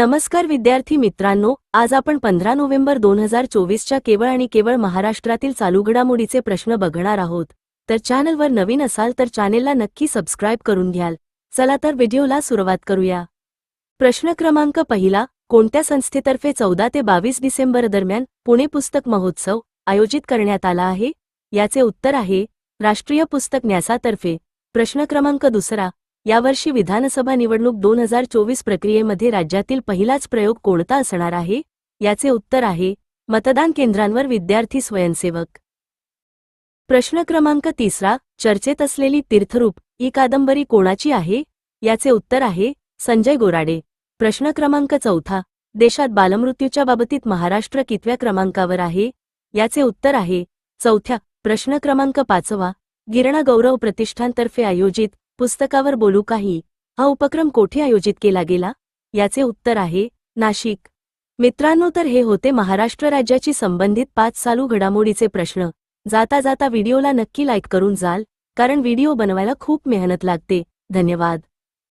नमस्कार विद्यार्थी मित्रांनो आज आपण पंधरा नोव्हेंबर दोन हजार चोवीसच्या केवळ आणि केवळ महाराष्ट्रातील चालू घडामोडीचे प्रश्न बघणार आहोत. तर चॅनलवर नवीन असाल तर चॅनेलला नक्की सबस्क्राईब करून घ्याल. चला तर व्हिडिओला सुरुवात करूया. प्रश्न क्रमांक पहिला कोणत्या संस्थेतर्फे चौदा ते बावीस डिसेंबर दरम्यान पुणे पुस्तक महोत्सव आयोजित करण्यात आला आहे? याचे उत्तर आहे राष्ट्रीय पुस्तक न्यासातर्फे. प्रश्न क्रमांक दुसरा यावर्षी विधानसभा निवडणूक दोन हजार चोवीस प्रक्रियेमध्ये राज्यातील पहिलाच प्रयोग कोणता असणार आहे? याचे उत्तर आहे मतदान केंद्रांवर विद्यार्थी स्वयंसेवक. प्रश्न क्रमांक तिसरा चर्चेत असलेली तीर्थरूप ही कादंबरी कोणाची आहे? याचे उत्तर आहे संजय गोराडे. प्रश्न क्रमांक चौथा देशात बालमृत्यूच्या बाबतीत महाराष्ट्र कितव्या क्रमांकावर आहे? याचे उत्तर आहे चौथ्या प्रश्न क्रमांक पाचवा गिरणा गौरव प्रतिष्ठानतर्फे आयोजित पुस्तकावर बोलू काही? हा उपक्रम कोठे आयोजित केला गेला? याचे उत्तर आहे नाशिक. मित्रांनो तर हे होते महाराष्ट्र राज्याची संबंधित पाच चालू घडामोडीचे प्रश्न. जाता जाता व्हिडिओला नक्की लाईक करून जाल कारण व्हिडिओ बनवायला खूप मेहनत लागते. धन्यवाद.